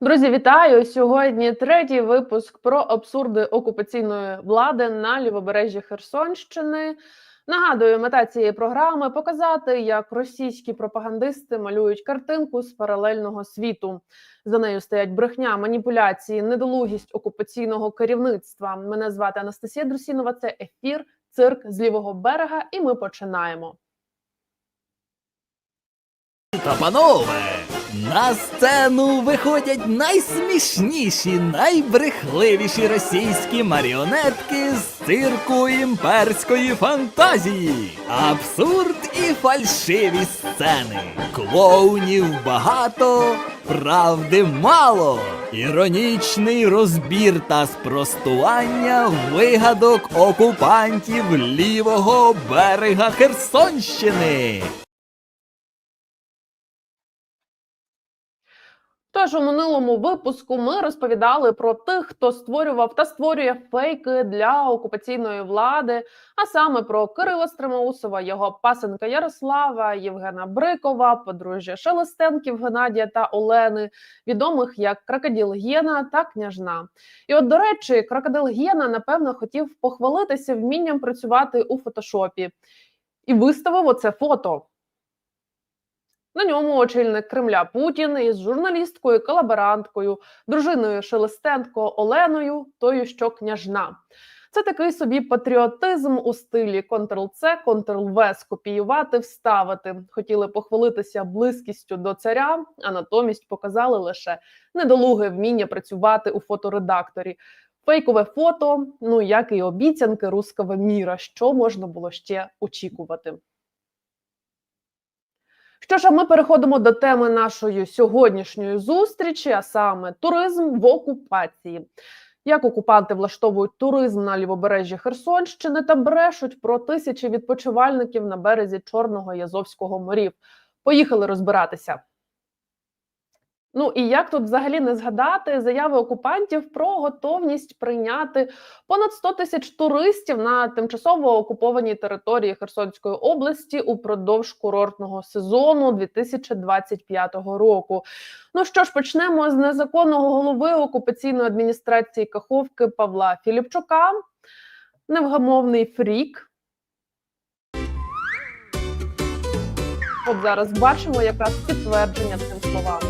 Друзі, вітаю! Сьогодні третій випуск про абсурди окупаційної влади на лівобережжі Херсонщини. Нагадую, мета цієї програми показати, як російські пропагандисти малюють картинку з паралельного світу. За нею стоять брехня, маніпуляції, недолугість окупаційного керівництва. Мене звати Анастасія Друсінова. Це ефір, цирк з лівого берега, і ми починаємо. Та панове, на сцену виходять найсмішніші, найбрехливіші російські маріонетки з цирку імперської фантазії. Абсурд і фальшиві сцени. Клоунів багато, правди мало. Іронічний розбір та спростування вигадок окупантів лівого берега Херсонщини. Тож у минулому випуску ми розповідали про тих, хто створював та створює фейки для окупаційної влади, а саме про Кирила Стримоусова, його пасенка Ярослава, Євгена Брикова, подружжя Шелестенків Геннадія та Олени, відомих як Крокодил Гєна та Княжна. І от, до речі, Крокодил Гєна, напевно, хотів похвалитися вмінням працювати у фотошопі і виставив оце фото. На ньому очільник Кремля Путін із журналісткою, колаборанткою, дружиною Шелестенко Оленою, тою, що княжна. Це такий собі патріотизм у стилі Ctrl-C, Ctrl-V скопіювати, вставити. Хотіли похвалитися близькістю до царя, а натомість показали лише недолуге вміння працювати у фоторедакторі. Фейкове фото, ну як і обіцянки руского міра. Що можна було ще очікувати? Що ж, а ми переходимо до теми нашої сьогоднішньої зустрічі, а саме туризм в окупації. Як окупанти влаштовують туризм на лівобережжі Херсонщини та брешуть про тисячі відпочивальників на березі Чорного і Азовського морів? Поїхали розбиратися. Ну і як тут взагалі не згадати заяви окупантів про готовність прийняти понад 100 тисяч туристів на тимчасово окупованій території Херсонської області упродовж курортного сезону 2025 року. Ну що ж, почнемо з незаконного голови окупаційної адміністрації Каховки Павла Філіпчука. Невгамовний фрік. От зараз бачимо якраз підтвердження цим словам.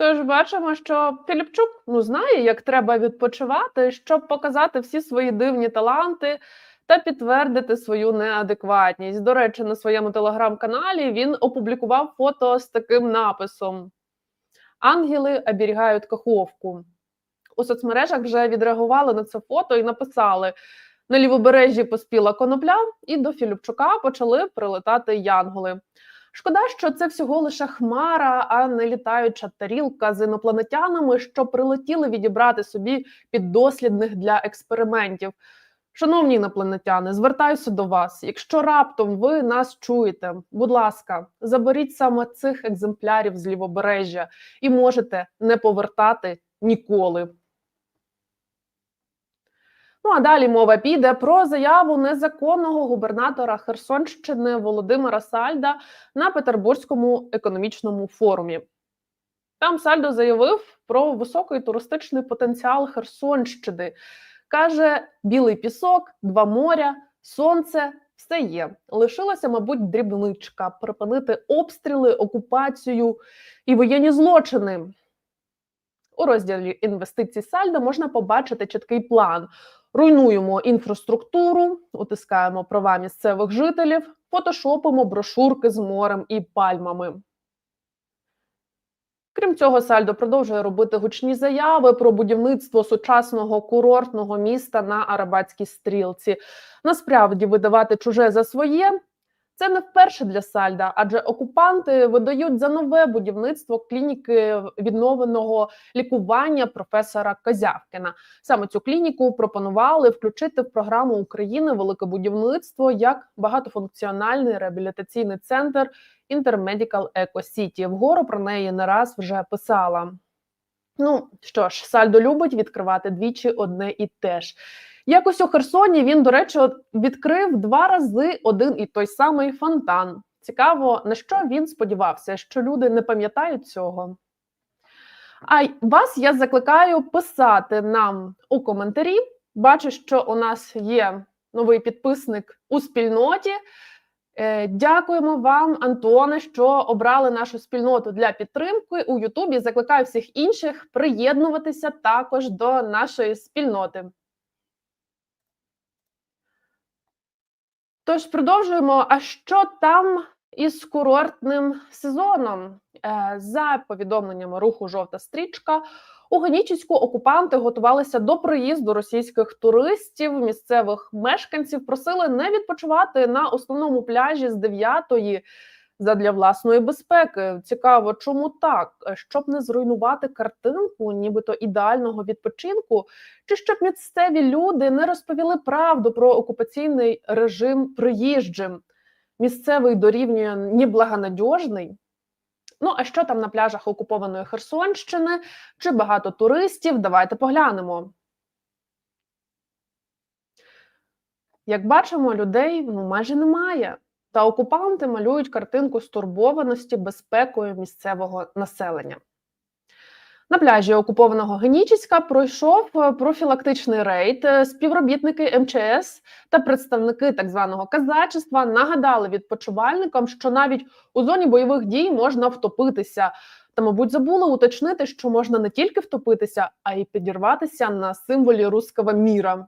Тож бачимо, що Філіпчук ну знає, як треба відпочивати, щоб показати всі свої дивні таланти та підтвердити свою неадекватність. До речі, на своєму телеграм-каналі він опублікував фото з таким написом: Ангели оберігають каховку. У соцмережах вже відреагували на це фото і написали: на лівобережжі поспіла конопля, і до Філіпчука почали прилетати янголи. Шкода, що це всього лише хмара, а не літаюча тарілка з інопланетянами, що прилетіли відібрати собі піддослідних для експериментів. Шановні інопланетяни, звертаюся до вас. Якщо раптом ви нас чуєте, будь ласка, заберіть саме цих екземплярів з лівобережжя і можете не повертати ніколи. Ну а далі мова піде про заяву незаконного губернатора Херсонщини Володимира Сальда на Петербурзькому економічному форумі. Там Сальдо заявив про високий туристичний потенціал Херсонщини. Каже: білий пісок, два моря, сонце. Все є. Лишилася, мабуть, дрібничка припинити обстріли, окупацію і воєнні злочини. У розділі інвестицій Сальдо можна побачити чіткий план. Руйнуємо інфраструктуру, утискаємо права місцевих жителів, фотошопимо брошурки з морем і пальмами. Крім цього, Сальдо продовжує робити гучні заяви про будівництво сучасного курортного міста на Арабатській стрілці. Насправді, видавати чуже за своє Це не вперше для Сальда, адже окупанти видають за нове будівництво клініки відновленого лікування професора Козявкіна. Саме цю клініку пропонували включити в програму України Велике будівництво як багатофункціональний реабілітаційний центр Intermedical Eco City. Вгору про неї не раз вже писала. Ну що ж, Сальдо любить відкривати двічі одне і те ж. Якось у Херсоні він, до речі, відкрив два рази один і той самий фонтан. Цікаво, на що він сподівався, що люди не пам'ятають цього. А вас я закликаю писати нам у коментарі. Бачу, що у нас є новий підписник у спільноті. Е, Дякуємо вам, Антоне, що обрали нашу спільноту для підтримки у Ютубі. Закликаю всіх інших приєднуватися також до нашої спільноти. Тож продовжуємо. А що там із курортним сезоном? Е, За повідомленнями руху Жовта стрічка у Генічеську окупанти готувалися до приїзду російських туристів. Місцевих мешканців просили не відпочивати на основному пляжі з 9-ї задля власної безпеки. Цікаво, чому так? Щоб не зруйнувати картинку, нібито ідеального відпочинку, чи щоб місцеві люди не розповіли правду про окупаційний режим приїжджим. Місцевий дорівнює неблагонадіжний. Ну, а що там на пляжах окупованої Херсонщини? Чи багато туристів? Давайте поглянемо. Як бачимо, людей ну, майже немає. Та окупанти малюють картинку стурбованості безпекою місцевого населення. На пляжі окупованого Генічеська пройшов е, профілактичний рейд. Е, Співробітники МЧС та представники так званого казачества нагадали відпочивальникам, що навіть у зоні бойових дій можна втопитися. Та, мабуть, забули уточнити, що можна не тільки втопитися, а й підірватися на символі руского міра.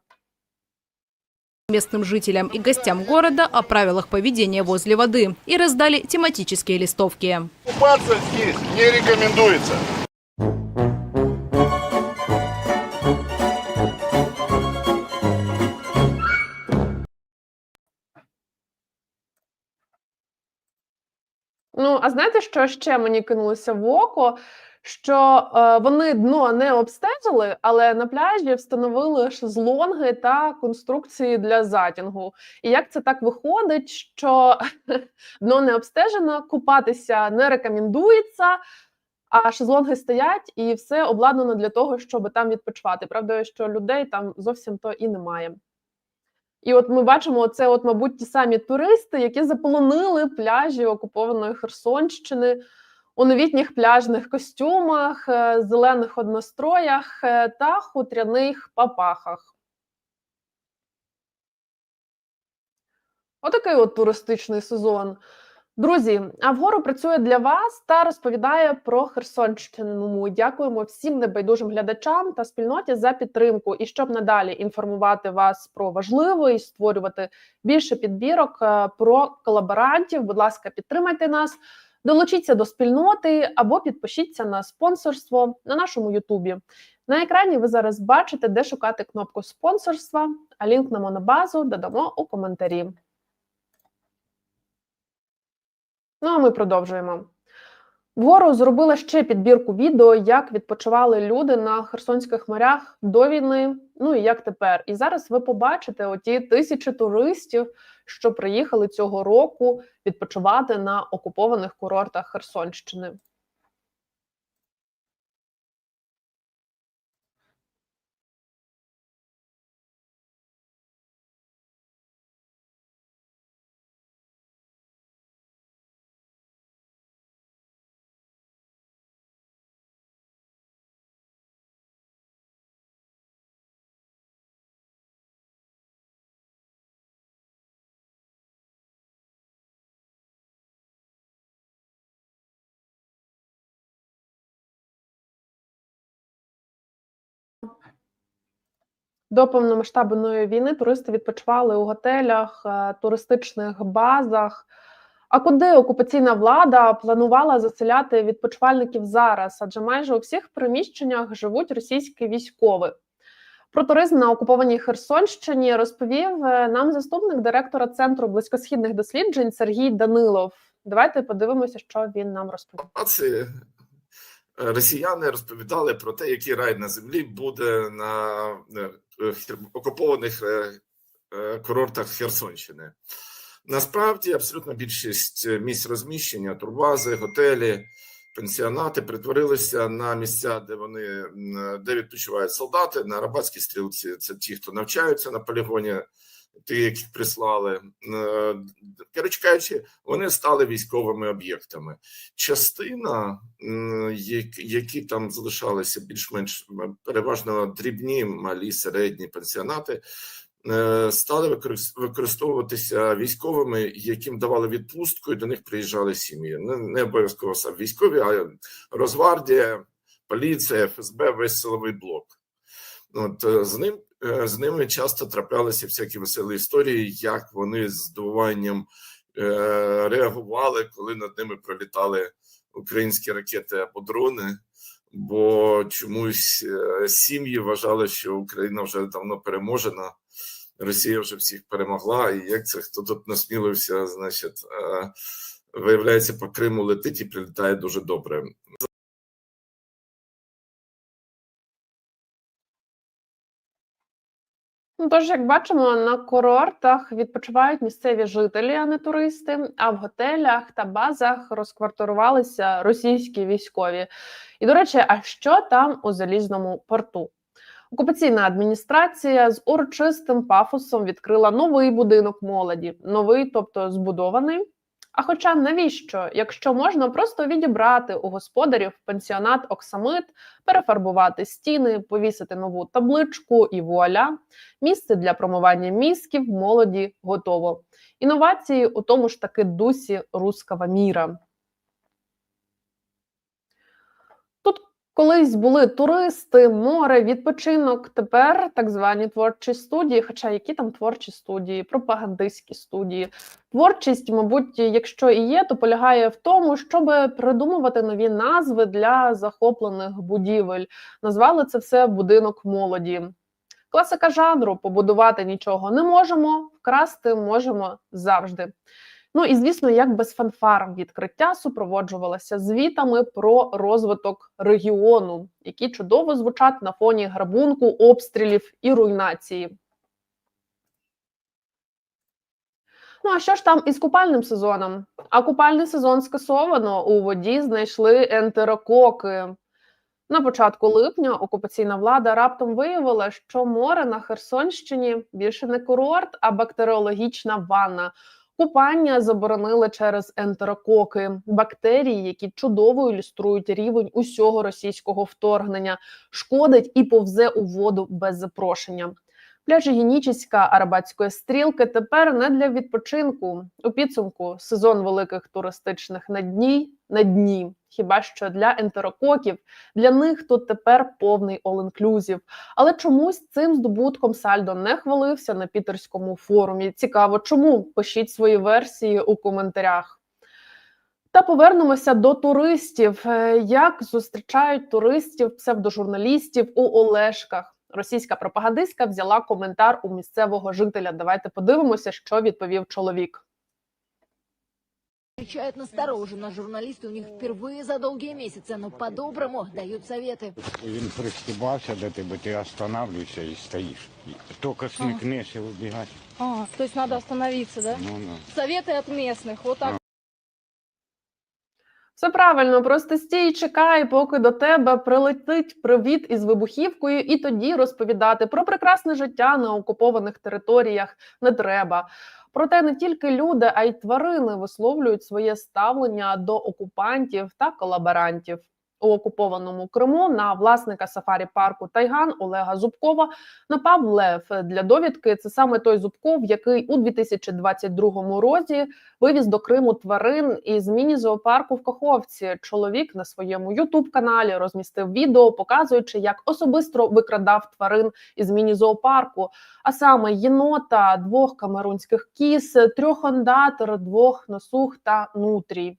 Местным жителям и гостям города о правилах поведения возле воды и раздали тематические листовки. Купаться здесь не рекомендуется. Ну, а знаєте, що ще мені кинулося в око? Що е, вони дно не обстежили, але на пляжі встановили шезлонги та конструкції для затінгу. І як це так виходить, що дно не обстежено, купатися не рекомендується, а шезлонги стоять і все обладнано для того, щоб там відпочивати. Правда, що людей там зовсім то і немає. І от ми бачимо, це, от, мабуть, ті самі туристи, які заполонили пляжі окупованої Херсонщини у новітніх пляжних костюмах, е, зелених одностроях е, та хутряних папахах. Отакий от туристичний сезон. Друзі, а вгору працює для вас та розповідає про Херсонщину. Дякуємо всім небайдужим глядачам та спільноті за підтримку. І щоб надалі інформувати вас про важливе і створювати більше підбірок е, про колаборантів. Будь ласка, підтримайте нас, долучіться до спільноти або підпишіться на спонсорство на нашому Ютубі. На екрані ви зараз бачите, де шукати кнопку спонсорства, а лінк на монобазу додамо у коментарі. Ну а ми продовжуємо. Вгору зробила ще підбірку відео, як відпочивали люди на херсонських морях до війни. Ну і як тепер. І зараз ви побачите оті тисячі туристів, що приїхали цього року відпочивати на окупованих курортах Херсонщини. До повномасштабної війни туристи відпочивали у готелях, е, туристичних базах. А куди окупаційна влада планувала заселяти відпочивальників зараз? Адже майже у всіх приміщеннях живуть російські військові. Про туризм на окупованій Херсонщині розповів е, нам заступник директора центру близькосхідних досліджень Сергій Данилов. Давайте подивимося, що він нам розповів. Е, росіяни розповідали про те, який рай на землі буде на окупованих е, е, курортах Херсонщини. Насправді, абсолютно більшість е, місць розміщення, турбази, готелі, пенсіонати перетворилися на місця, де вони де відпочивають солдати. На Арабатській стрілці це ті, хто навчаються на полігоні, яких прислали. Е, Коротше кажучи, вони стали військовими об'єктами частина, які там залишалися більш-менш переважно дрібні, малі, середні пенсіонати, е, стали використовуватися військовими, яким давали відпустку, і до них приїжджали сім'ї. Не, обов'язково сам військові, а Росгвардія, поліція, ФСБ, весь силовий блок. От е, з ним з ними часто траплялися всякі веселі історії, як вони з здивуванням е, реагували, коли над ними пролітали українські ракети або дрони. Бо чомусь е, сім'ї вважали, що Україна вже давно переможена, Росія вже всіх перемогла. І як це хто тут насмілився, значить, е, виявляється, по Криму летить і прилітає дуже добре. Ну, Тож, як бачимо, на курортах відпочивають місцеві жителі, а не туристи. А в готелях та базах розквартирувалися російські військові. І до речі, а що там у залізному порту? Окупаційна адміністрація з урочистим пафосом відкрила новий будинок молоді, новий, тобто збудований. А хоча навіщо, якщо можна просто відібрати у господарів пенсіонат Оксамит, перефарбувати стіни, повісити нову табличку і вуаля, місце для промивання мізків молоді готово. Інновації у тому ж таки дусі рускава міра. Тут колись були туристи, море, відпочинок. Тепер так звані творчі студії. Хоча які там творчі студії, пропагандистські студії. Творчість, мабуть, якщо і є, то полягає в тому, щоб придумувати нові назви для захоплених будівель. Назвали це все будинок молоді. Класика жанру побудувати нічого не можемо, вкрасти можемо завжди. Ну і звісно, як без фанфар відкриття супроводжувалося звітами про розвиток регіону, які чудово звучать на фоні грабунку, обстрілів і руйнації. Ну а що ж там із купальним сезоном? А купальний сезон скасовано. У воді знайшли ентерококи. На початку липня окупаційна влада раптом виявила, що море на Херсонщині більше не курорт, а бактеріологічна ванна. Купання заборонили через ентерококи, бактерії, які чудово ілюструють рівень усього російського вторгнення, шкодить і повзе у воду без запрошення. Пляжі Генічеська Арабатської стрілки тепер не для відпочинку. У підсумку сезон великих туристичних на дні на дні. Хіба що для ентерококів для них тут тепер повний all-inclusive. Але чомусь цим здобутком Сальдо не хвалився на пітерському форумі. Цікаво, чому пишіть свої версії у коментарях. Та повернемося до туристів. Е, Як зустрічають туристів, псевдожурналістів у Олешках? Російська пропагандистка взяла коментар у місцевого жителя. Давайте подивимося, що відповів чоловік Встречают настороженно. Журналисты у них впервые за долгие месяцы, но по-доброму дают советы. Він пристібався до тебе, ти останавливаешься і стоїш. І Тільки смикнешся вибігати. А, то есть надо остановиться, да? Ну, ну. Советы от местных, вот так. Все правильно, просто стій, і чекай, поки до тебе прилетить привіт із вибухівкою, і тоді розповідати про прекрасне життя на окупованих територіях не треба. Проте не тільки люди, а й тварини висловлюють своє ставлення до окупантів та колаборантів. У окупованому Криму на власника сафарі парку Тайган Олега Зубкова напав лев. Для довідки це саме той Зубков, який у 2022 році вивіз до Криму тварин із міні-зоопарку в Каховці. Чоловік на своєму ютуб-каналі розмістив відео, показуючи, як особисто викрадав тварин із міні-зоопарку, а саме єнота, двох камерунських кіз, трьох ондатер, двох носух та нутрій.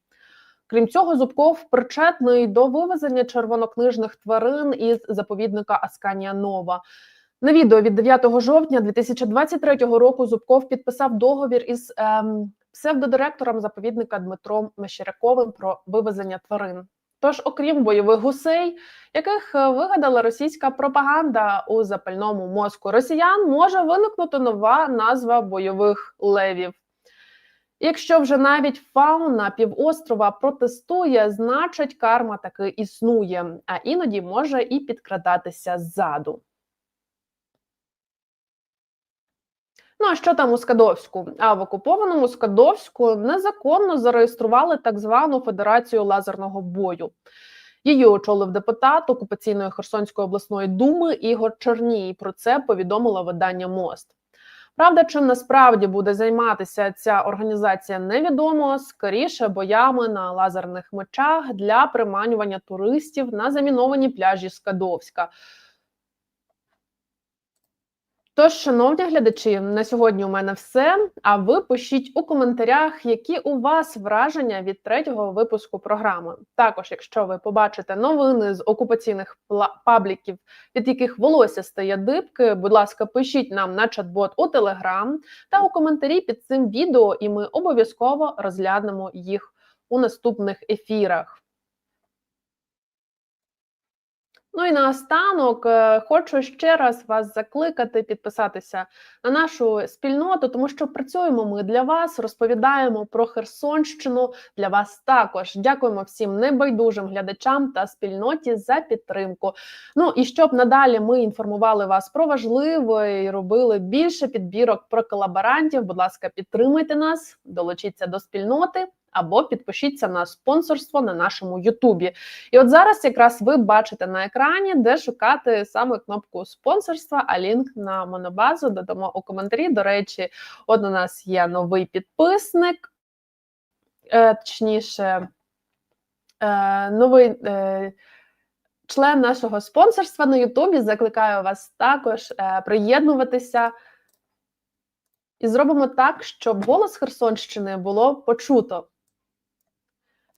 Крім цього, Зубков причетний до вивезення червонокнижних тварин із заповідника Асканія Нова. На відео від 9 жовтня 2023 року Зубков підписав договір із ем, псевдодиректором заповідника Дмитром Мещеряковим про вивезення тварин. Тож, окрім бойових гусей, яких е, вигадала російська пропаганда у запальному мозку росіян, може виникнути нова назва бойових левів. Якщо вже навіть фауна півострова протестує, значить карма таки існує, а іноді може і підкрадатися ззаду. Ну а що там у Скадовську? А в окупованому Скадовську незаконно зареєстрували так звану Федерацію лазерного бою. Її очолив депутат окупаційної Херсонської обласної думи Ігор Черній. Про це повідомило видання Мост. Правда, чим насправді буде займатися ця організація, невідомо скоріше боями на лазерних мечах для приманювання туристів на заміновані пляжі Скадовська. Тож, шановні глядачі, на сьогодні у мене все. А ви пишіть у коментарях, які у вас враження від третього випуску програми. Також, якщо ви побачите новини з окупаційних пабліків, від яких волосся стає дибки, будь ласка, пишіть нам на чат-бот у Телеграм та у коментарі під цим відео, і ми обов'язково розглянемо їх у наступних ефірах. Ну і наостанок е, хочу ще раз вас закликати підписатися на нашу спільноту, тому що працюємо ми для вас, розповідаємо про Херсонщину для вас також. Дякуємо всім небайдужим глядачам та спільноті за підтримку. Ну і щоб надалі ми інформували вас про важливе і робили більше підбірок про колаборантів. Будь ласка, підтримуйте нас, долучіться до спільноти. Або підпишіться на спонсорство на нашому Ютубі. І от зараз якраз ви бачите на екрані, де шукати саме кнопку спонсорства, а лінк на монобазу додамо у коментарі. До речі, от у нас є новий підписник, е, точніше, е, новий е, член нашого спонсорства на Ютубі. Закликаю вас також приєднуватися. І зробимо так, щоб голос Херсонщини було почуто.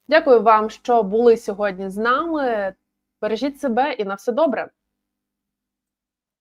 Дякую вам, що були сьогодні з нами. Бережіть себе і на все добре.